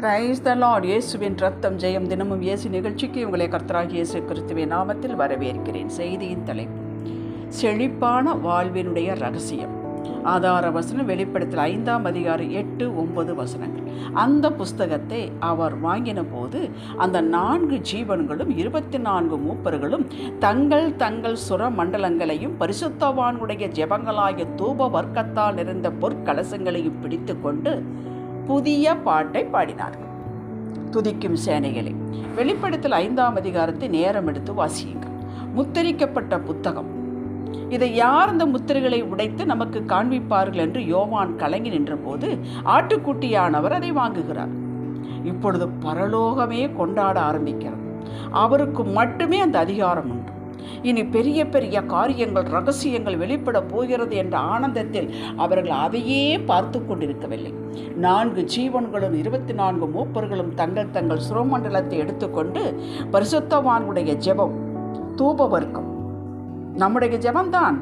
Praise the Lord இயேசுவின் ரத்தம் ஜெயம் தினமும் இயேசு நிகழ்ச்சிக்கு உங்களை கர்த்தராக இயேசு கிறிஸ்துவின் நாமத்தில் வரவேற்கிறேன். செய்தியின் தலைப்பு செழிப்பான வாழ்வினுடைய ரகசியம். ஆதார வசனம் வெளிப்படுத்தல் ஐந்தாம் அதிகாரம் எட்டு ஒன்பது வசனங்கள். அந்த புஸ்தகத்தை அவர் வாங்கின போது அந்த நான்கு ஜீவன்களும் இருபத்தி நான்கு மூப்பர்களும் தங்கள் தங்கள் சுர மண்டலங்களையும் பரிசுத்தவானுடைய ஜெபங்களாகிய தூப வர்க்கத்தால் நிறைந்த பொற்கலசங்களையும் பிடித்து கொண்டு புதிய பாட்டை பாடினார்கள். துதிக்கும் சேனைகளை வெளிப்படுத்தல் ஐந்தாம் அதிகாரத்தை நேரம் எடுத்து வாசியுங்கள். முத்திரிக்கப்பட்ட புத்தகம். இதை யார் அந்த முத்திரைகளை உடைத்து நமக்கு காண்பிப்பார்கள் என்று யோவான் கலங்கி நின்றபோது ஆட்டுக்குட்டியானவர் அதை வாங்குகிறார். இப்பொழுது பரலோகமே கொண்டாட ஆரம்பிக்கிறது. அவருக்கு மட்டுமே அந்த அதிகாரம் உண்டு. இனி பெரிய பெரிய காரியங்கள் ரகசியங்கள் வெளிப்பட போகிறது என்ற ஆனந்தத்தில் அவர்கள் அதையே பார்த்து கொண்டிருக்கவில்லை. நான்கு ஜீவன்களும் இருபத்தி நான்கு மூப்பர்களும் தங்கள் தங்கள் சுரமண்டலத்தை எடுத்துக்கொண்டு பரிசுத்தவானுடைய ஜெபம் தூப வர்க்கம் நம்முடைய ஜெபம்தான்.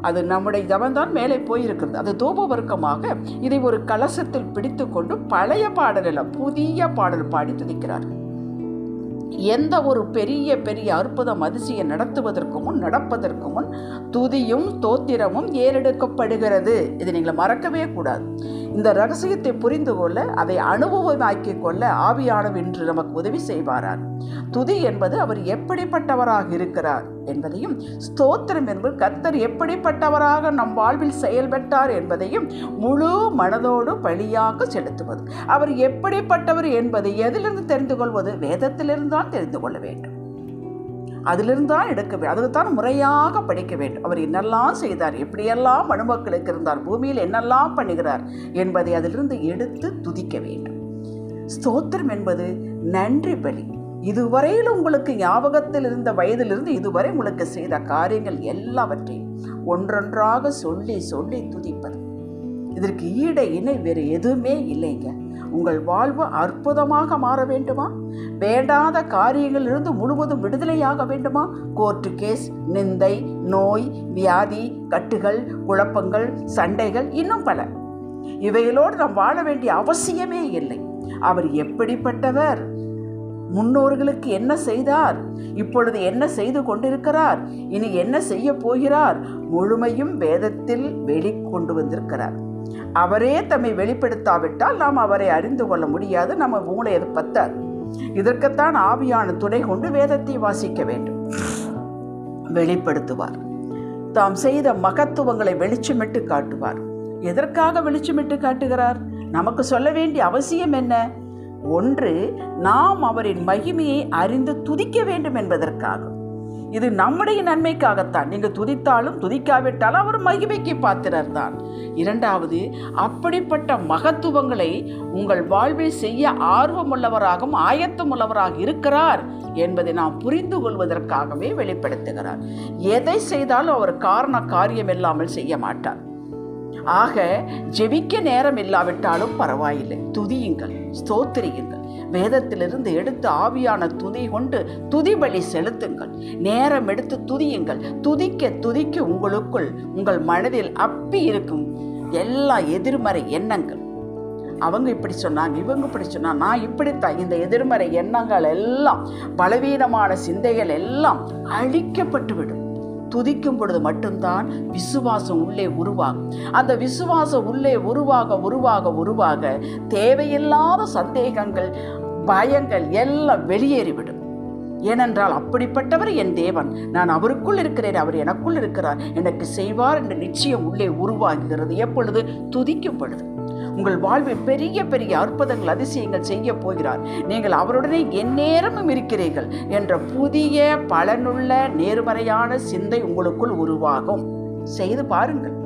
அது நம்முடைய ஜபம்தான் மேலே போயிருக்கிறது. அது தூப வர்க்கமாக இதை ஒரு கலசத்தில் பிடித்து கொண்டு பழைய பாடலில் புதிய பாடல் பாடி துதிக்கிறார். எந்த ஒரு பெரிய பெரிய அற்புதம் அதிசயம் நடத்துவதற்கு முன் நடப்பதற்கு முன் துதியும் தோத்திரமும் ஏறெடுக்கப்படுகிறது. இதை நீங்கள் மறக்கவே கூடாது. இந்த ரகசியத்தை புரிந்து கொள்ள அதை அனுபவமாக்கிக் கொள்ள ஆவியானவர் இன்று நமக்கு உதவி செய்வாரார். துதி என்பது அவர் எப்படிப்பட்டவராக இருக்கிறார் என்பதையும் ஸ்தோத்திரம் என்பது கர்த்தர் எப்படிப்பட்டவராக நம் வாழ்வில் செயல்பட்டார் என்பதையும் முழு மனதோடு பழியாக செலுத்துவது. அவர் எப்படிப்பட்டவர் என்பதை எதிலிருந்து தெரிந்து கொள்வது? வேதத்திலிருந்து தான் தெரிந்து கொள்ள வேண்டும். அதிலிருந்து தான் எடுக்க வேண்டும் அதுக்கு தான் முறையாக படிக்க வேண்டும். அவர் என்னெல்லாம் செய்தார் எப்படியெல்லாம் மனுமக்களுக்கு இருந்தார் பூமியில் என்னெல்லாம் பண்ணுகிறார் என்பதை அதிலிருந்து எடுத்து துதிக்க வேண்டும். ஸ்தோத்திரம் என்பது நன்றி பலி. இதுவரையில் உங்களுக்கு ஞாபகத்தில் இருந்த வயதிலிருந்து இதுவரை உங்களுக்கு செய்த காரியங்கள் எல்லாவற்றையும் ஒன்றொன்றாக சொல்லி சொல்லி துதிப்பது. இதற்கு ஈட இணை வேறு எதுவுமே இல்லைங்க. உங்கள் வாழ்வு அற்புதமாக மாற வேண்டுமா? வேண்டாத காரியங்களிலிருந்து முழுவதும் விடுதலையாக வேண்டுமா? கோர்ட்டு கேஸ் நிந்தை நோய் வியாதி கட்டுகள் குழப்பங்கள் சண்டைகள் இன்னும் பல. இவைகளோடு நாம் வாழ வேண்டிய அவசியமே இல்லை. அவர் எப்படிப்பட்டவர்? முன்னோர்களுக்கு என்ன செய்தார்? இப்பொழுது என்ன செய்து கொண்டிருக்கிறார்? இனி என்ன செய்ய போகிறார்? முழுமையும் வேதத்தில் வெளிக்கொண்டு வந்திருக்கிறார். அவரே தம்மை வெளிப்படுத்தாவிட்டால் நாம் அவரை அறிந்து கொள்ள முடியாது நம்ம மூளை அது பத்தாது. இதற்குத்தான் ஆவியான துணை கொண்டு வேதத்தை வாசிக்க வேண்டும். வெளிப்படுத்துவார். தாம் செய்த மகத்துவங்களை வெளிச்சமிட்டு காட்டுவார். எதற்காக வெளிச்சமிட்டு காட்டுகிறார்? நமக்கு சொல்ல வேண்டிய அவசியம் என்ன? ஒன்று நாம் அவரின் மகிமையை அறிந்து துதிக்க வேண்டும் என்பதற்காக. இது நம்முடைய நன்மைக்காகத்தான். நீங்கள் துதித்தாலும் துதிக்காவிட்டாலும் அவர் மகிமைக்கு பாத்திரர் தான். இரண்டாவது அப்படிப்பட்ட மகத்துவங்களை உங்கள் வாழ்வில் செய்ய ஆர்வமுள்ளவராகவும் ஆயத்தமுள்ளவராக இருக்கிறார் என்பதை நாம் புரிந்து கொள்வதற்காகவே வெளிப்படுத்துகிறார். எதை செய்தாலும் அவர் காரண காரியம் இல்லாமல் செய்ய மாட்டார். ஆக ஜெபிக்க நேரம் இல்லாவிட்டாலும் பரவாயில்லை. துதியுங்கள் ஸ்தோத்திரியுங்கள். வேதத்திலிருந்து எடுத்து ஆவியான துதி கொண்டு துதிபலி செலுத்துங்கள். நேரம் எடுத்து துதியுங்கள். துதிக்க துதிக்க உங்களுக்குள் உங்கள் மனதில் அப்பி இருக்கும் எல்லா எதிர்மறை எண்ணங்கள். அவங்க இப்படி சொன்னாங்க இவங்க இப்படி சொன்னாங்க நான் இப்படித்தான். இந்த எதிர்மறை எண்ணங்கள் எல்லாம் பலவீனமான சிந்தைகள் எல்லாம் அழிக்கப்பட்டுவிடும் துதிக்கும் பொழுது மட்டும்தான் விசுவாசம் உள்ளே உருவாகும். அந்த விசுவாசம் உள்ளே உருவாக உருவாக உருவாக தேவையில்லாத சந்தேகங்கள் பயங்கள் எல்லாம் வெளியேறிவிடும். ஏனென்றால் அப்படிப்பட்டவர் என் தேவன். நான் அவருக்குள் இருக்கிறேன் அவர் எனக்குள் இருக்கிறார். எனக்கு செய்வார் என்ற நிச்சயம் உள்ளே உருவாகுகிறது எப்பொழுது? துதிக்கும் பொழுது. உங்கள் வாழ்வில் பெரிய பெரிய அற்புதங்கள் அதிசயங்கள் செய்ய போகிறார். நீங்கள் அவருடனே எந்நேரமும் இருக்கிறீர்கள் என்ற புதிய பலனுள்ள நேர்மறையான சிந்தை உங்களுக்குள் உருவாகும். செய்து பாருங்கள்.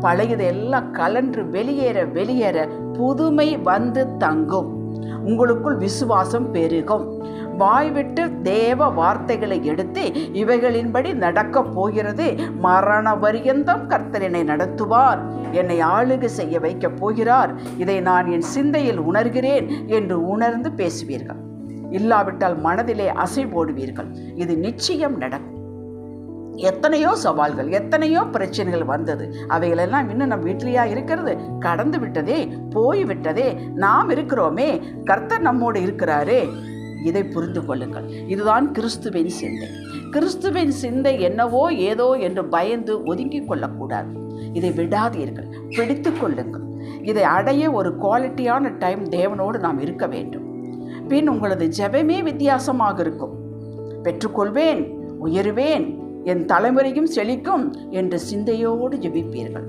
பழையது எல்லாம் கலன்று வெளியேற வெளியேற புதுமை வந்து தங்கும். உங்களுக்குள் விசுவாசம் பெருகும். வாய்விட்டு தேவ வார்த்தைகளை எடுத்து இவைகளின்படி நடக்கப் போகிறது. மரண பரியந்தம் கர்த்தரனை நடத்துவார். என்னை ஆளுகை செய்ய வைக்கப் போகிறார். இதை நான் என் சிந்தையில் உணர்கிறேன் என்று உணர்ந்து பேசுவீர்கள். இல்லாவிட்டால் மனதிலே அசை போடுவீர்கள். இது நிச்சயம் நடக்கும். எத்தனையோ சவால்கள் எத்தனையோ பிரச்சனைகள் வந்தது. அவைகளெல்லாம் இன்னும் நம் வீட்டிலேயா இருக்கிறது? கடந்து விட்டதே போய் விட்டதே நாம் இருக்கிறோமே கர்த்தர் நம்மோடு இருக்கிறாரே. இதை புரிந்து கொள்ளுங்கள். இதுதான் கிறிஸ்துவின் சிந்தை. கிறிஸ்துவின் சிந்தை என்னவோ ஏதோ என்று பயந்து ஒதுங்கிக் கொள்ளக்கூடாது. இதை விடாதீர்கள். பிடித்து கொள்ளுங்கள். இதை அடைய ஒரு குவாலிட்டியான டைம் தேவனோடு நாம் இருக்க வேண்டும். பின் உங்களது ஜெபமே வித்தியாசமாக இருக்கும். பெற்றுக்கொள்வேன் உயருவேன் என் தலைமுறையும் செழிக்கும் என்ற சிந்தையோடு ஜெபிப்பீர்கள்.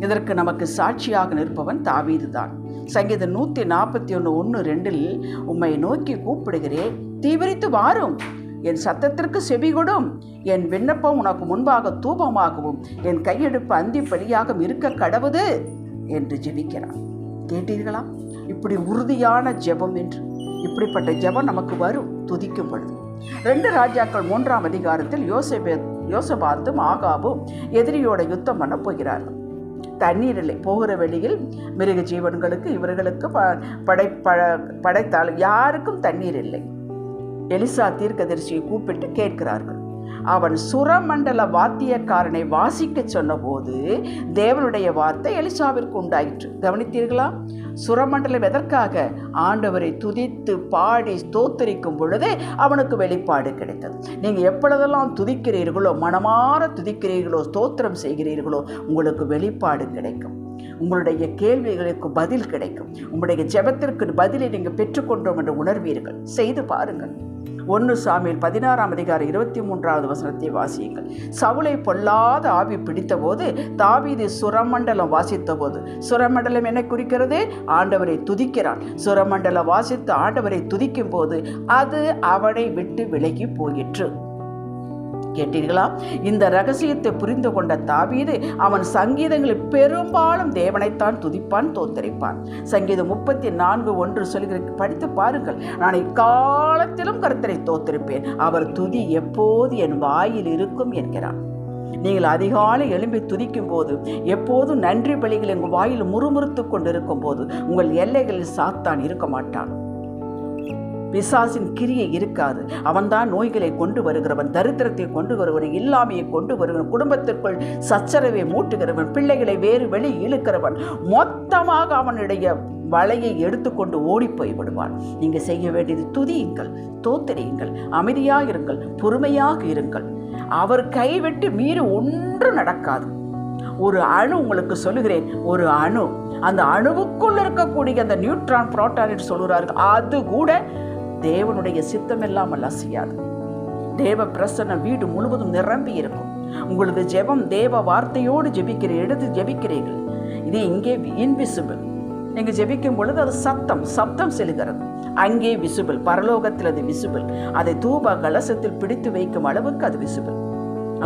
இதற்கு நமக்கு சாட்சியாக நிற்பவன் தாவீதுதான். சங்கீதம் நூற்றி நாற்பத்தி ஒன்று ஒன்று ரெண்டில் உம்மை நோக்கி கூப்பிடுகிறேன் தீவிரித்து வாரும். என் சத்தத்திற்கு செவிகொடும் என் விண்ணப்பம் உனக்கு முன்பாக தூபமாகவும் என் கையெடுப்பு அந்திப்படியாக இருக்க கடவுது என்று ஜெபிக்கிறான். கேட்டீர்களா? இப்படி உறுதியான ஜெபம் என்று. இப்படிப்பட்ட ஜெபம் நமக்கு வரும் துதிக்கும் பொழுது. ரெண்டு ராஜாக்கள் மூன்றாம் அதிகாரத்தில் யோசபே யோசபாத்தும் ஆகாபும் எதிரியோட யுத்தம் பண்ண போகிறார்கள் தண்ணீர் இல்லை போகிற வழியில் மிருக ஜீவன்களுக்கு இவர்களுக்கு ப படை ப படைத்தால் யாருக்கும் தண்ணீர் இல்லை. எலிசா தீர்க்கதரிசியை கூப்பிட்டு கேட்கிறார்கள். அவன் சுரமண்டல வாத்தியக்காரனை வாசிக்க சொன்னபோது தேவனுடைய வார்த்தை எலிசாவிற்கு உண்டாயிற்று. கவனித்தீர்களா? சுரமண்டலம் எதற்காக? ஆண்டவரை துதித்து பாடி ஸ்தோத்தரிக்கும் பொழுது அவனுக்கு வெளிப்பாடு கிடைத்தது. நீங்கள் எப்பொழுதெல்லாம் துதிக்கிறீர்களோ மனமாற துதிக்கிறீர்களோ ஸ்தோத்திரம் செய்கிறீர்களோ உங்களுக்கு வெளிப்பாடு கிடைக்கும். உங்களுடைய கேள்விகளுக்கு பதில் கிடைக்கும். உங்களுடைய ஜெபத்திற்கு பதிலை நீங்கள் பெற்றுக்கொண்டோம் என்று உணர்வீர்கள். செய்து பாருங்கள். ஒன்று சாமியில் பதினாறாம் அதிகாரம் இருபத்தி மூன்றாவது வசனத்தை வாசியுங்கள். சவுளை பொல்லாத ஆவி பிடித்தபோது தாவீது சுரமண்டலம் வாசித்த போது சுரமண்டலம் என்ன குறிக்கிறது? ஆண்டவரை துதிக்கிறான் சுரமண்டலம் வாசித்து ஆண்டவரை துதிக்கும் போது அது அவனை விட்டு விலகி போயிற்று. கேட்டீர்களா? இந்த ரகசியத்தை புரிந்து கொண்ட தாவீது அவன் சங்கீதங்களில் பெரும்பாலும் தேவனைத்தான் துதிப்பான் தோத்தரிப்பான். சங்கீதம் முப்பத்தி நான்கு ஒன்று சொல்கிற படித்து பாருங்கள். நான் இக்காலத்திலும் கருத்தரை தோத்திருப்பேன். அவர் துதி எப்போது என் வாயில் இருக்கும் என்கிறான் நீங்கள் அதிகாலை எழும்பி துதிக்கும் போது எப்போதும் நன்றி பலிகள் எங்கள் வாயில் முறுமுறுத்து கொண்டிருக்கும் போது உங்கள் எல்லைகளில் சாத்தான் இருக்க மாட்டான். பிசாசின் கிரியை இருக்காது. அவன்தான் நோய்களை கொண்டு வருகிறவன் தரித்திரத்தை கொண்டு வருவன் இல்லாமையை கொண்டு வருகிறவன் குடும்பத்திற்குள் சச்சரவை மூட்டுகிறவன் பிள்ளைகளை வேறு வெளி இழுக்கிறவன் மொத்தமாக அவனுடைய வலையை எடுத்துக்கொண்டு ஓடி போய் விடுவான் நீங்கள் செய்ய வேண்டியது துதியுங்கள் தோத்தரியுங்கள் அமைதியாக இருங்கள் பொறுமையாக இருங்கள். அவர் கைவிட்டு மீறி ஒன்று நடக்காது. ஒரு அணு உங்களுக்கு சொல்லுகிறேன் ஒரு அணு. அந்த அணுவுக்குள் இருக்கக்கூடிய அந்த நியூட்ரான் புரோட்டான் என்று சொல்கிறார்கள் அது கூட தேவனுடைய சித்தம் இல்லாமல் அசையாது தேவ பிரசன்ன வீடு முழுவதும் நிரம்பி இருக்கும். உங்களது ஜெபம் தேவ வார்த்தையோடு ஜெபிக்கிற எடுத்து ஜெபிக்கிறீர்கள். இது இங்கே இன்விசிபிள் நீங்கள் ஜெபிக்கும் பொழுது அது சத்தம் சப்தம் செல்கிறது. அங்கே விசிபிள் பரலோகத்தில் அது விசிபிள் அதை தூப கலசத்தில் பிடித்து வைக்கும் அளவுக்கு அது விசிபிள்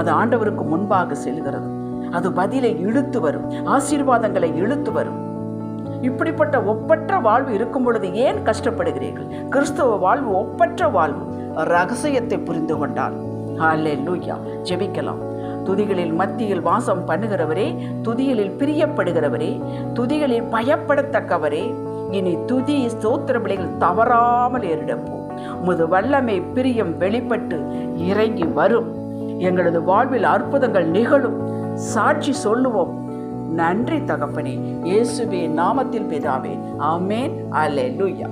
அது ஆண்டவருக்கு முன்பாக செல்கிறது. அது பதிலை இழுத்து வரும். ஆசீர்வாதங்களை இழுத்து வரும். இப்படிப்பட்ட ஒப்பற்ற வாழ்வு இருக்கும் பொழுது ஏன் கஷ்டப்படுகிறீர்கள்? கிறிஸ்தவ வாழ்வு ஒப்பற்ற வாழ்வு. ரகசியத்தை புரிந்து கொண்டார். ஹாலே லூயா ஜெபிக்கலாம். துதிகளில் மத்தியில் வாசம் பண்ணுகிறவரே துதிகளில் பிரியப்படுகிறவரே துதிகளில் பயப்படத்தக்கவரே இனி துதி ஸ்தோத்திர பிள்ளைகள் தவறாமல் ஏறிடப்போம் முது வல்லமை பிரியம் வெளிப்பட்டு இறங்கி வரும். எங்களது வாழ்வில் அற்புதங்கள் நிகழும். சாட்சி சொல்லுவோம். நன்றி தகப்பனே. இயேசுவே நாமத்தில் பிதாவே. ஆமேன். லூயா